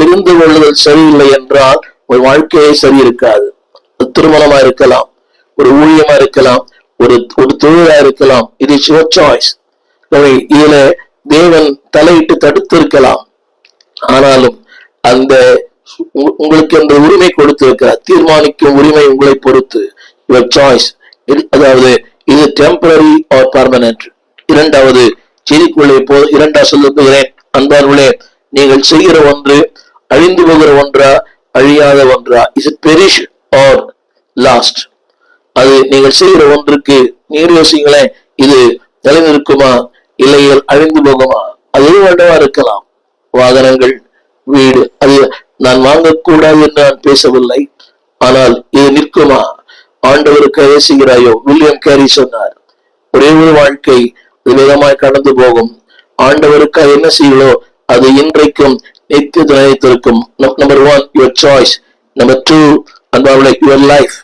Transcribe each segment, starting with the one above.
தெரிந்து கொள்ளுதல் சரியில்லை என்றால் ஒரு வாழ்க்கையே சரி இருக்காது திருமணமா இருக்கலாம் ஒரு ஊழியமா இருக்கலாம் ஒரு ஒரு தொழிலா இருக்கலாம். இது இஸ் யுவர் சாய்ஸ் இதுல தேவன் தலையிட்டு தடுத்து இருக்கலாம். ஆனாலும் அந்த உங்களுக்கு என்ற உரிமை கொடுத்திருக்கிறார். தீர்மானிக்கும் உரிமை உங்களை பொறுத்து. யுவர் சாய்ஸ் அதாவது இது டெம்பரரி ஆர் பர்மனன்ட் இரண்டாவது செய்திக்குள்ளே போ இரண்டாவது சொல்லுகிறேன் அன்பார்களே நீங்கள் செய்கிற ஒன்று அழிந்து போகிற ஒன்றா அழியாத ஒன்றா? Is it perish or lost அது நீங்கள் செய்கிற ஒன்றுக்கு நீர் யோசிங்களேன் இது நிலைநிற்குமா? இல்லையில் அழிந்து போகுமா? அது வேண்டவா இருக்கலாம். வாகனங்கள் வீடு அது நான் வாங்கக்கூடாது என்று நான் பேசவில்லை. ஆனால் இது நிற்குமா? ஆண்டவருக்கு செய்கிறாயோ? வில்லியம் கேரி சொன்னார் ஒரே ஒரு வாழ்க்கை வேகமாய் கடந்து போகும். ஆண்டவருக்கு என்ன செய்களோ அது இன்றைக்கும் நித்திய நிலைத்திருக்கும் number one your choice number two அன்பாவில் your life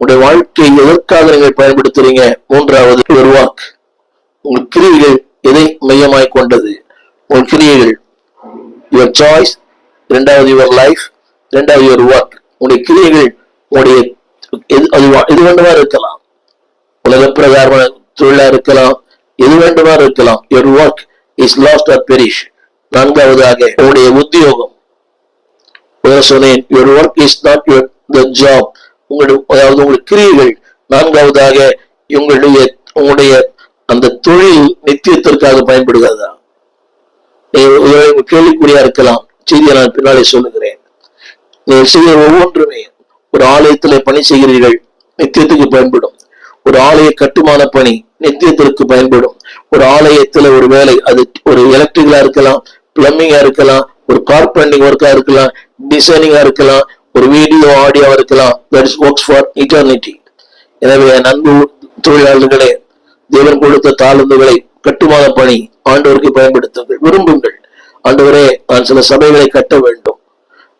உங்களுடைய வாழ்க்கையை எதற்காக நீங்கள் பயன்படுத்துறீங்க? மூன்றாவது யுவர் வாக் உங்கள் கிரியைகள் எதை மையமாய் கொண்டது? உங்கள் கிரியைகள் யுவர் சாய்ஸ் இரண்டாவது யுவர் லைஃப் இரண்டாவது யுவர் ஒர்க் உங்களுடைய கிரியைகள் உங்களுடைய எது அது வா- எது வேண்டுமா இருக்கலாம்? உலக பிரகாரமான தொழிலா இருக்கலாம். எது வேண்டுமா இருக்கலாம்? Your work is lost or perish நான்காவதாக உங்களுடைய உத்தியோகம். சொன்னேன் your work is not your the job உங்களுடைய அதாவது உங்களுடைய கிரியைகள் நான்காவதாக உங்களுடைய உங்களுடைய அந்த தொழில் நித்தியத்திற்காக பயன்படுகிறதா? கேள்விக்குறியா இருக்கலாம். செய்தியை நான் பின்னாலே சொல்லுகிறேன். நீங்கள் செய்ய ஒவ்வொன்றுமே ஒரு ஆலயத்தில் பணி செய்கிறீர்கள் நித்தியத்துக்கு பயன்படும். ஒரு ஆலய கட்டுமான பணி நித்தியத்திற்கு பயன்படும். ஒரு ஆலயத்துல ஒரு வேலை அது ஒரு எலக்ட்ரிக்கலா இருக்கலாம் பிளம்பிங்கா இருக்கலாம் ஒரு கார்பெண்டிங் ஒர்க்கா இருக்கலாம் டிசைனிங்கா இருக்கலாம் ஒரு வீடியோ ஆடியோ இருக்கலாம். That is works for eternity எனவே நன்கு தொழிலாளர்களே தேவன் கொடுத்த தாழ்ந்துகளை கட்டுமான பணி ஆண்டவருக்கு பயன்படுத்துங்கள் விரும்புங்கள். ஆண்டவரே நான் சில சபைகளை கட்ட வேண்டும்.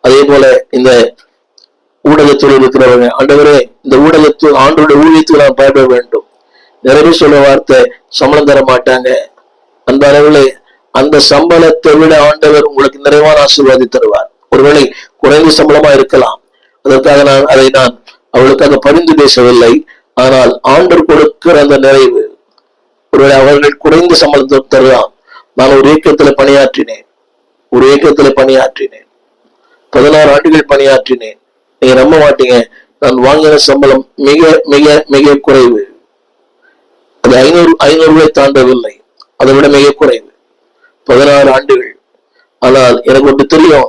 அதே போல இந்த ஊடகத்தில் இருக்கிறவங்க ஆண்டவரே இந்த ஊடகத்தில் ஆண்டோட ஊழியத்துக்கு நான் பயப்பட வேண்டும். நிறைய சொல்ல வார்த்தை சம்பளம் தர மாட்டாங்க. அந்த அளவில் அந்த சம்பளத்தை விட ஆண்டவர் உங்களுக்கு நிறைவான ஆசீர்வாதி தருவார். ஒருவேளை குறைந்த சம்பளமா இருக்கலாம். அதற்காக நான் அதை நான் அவளுக்காக பரிந்து பேசவில்லை. ஆனால் ஆண்டர் கொடுக்கிற அந்த நிறைவு ஒருவேளை அவர்கள் குறைந்த சம்பளத்தை தரலாம். நான் ஒரு இயக்கத்துல பணியாற்றினேன். ஒரு இயக்கத்துல பணியாற்றினேன். பதினாறு ஆண்டுகள் பணியாற்றினேன். நீங்க நம்ப மாட்டீங்க. நான் வாங்கின சம்பளம் மிக மிக மிக குறைவு. அது ஐநூறு ஐநூறு ரூபாய் தாண்டவில்லை. அதை விட மிக குறைவு. பதினாறு ஆண்டுகள். ஆனால் எனக்கு ஒன்று தெரியும்.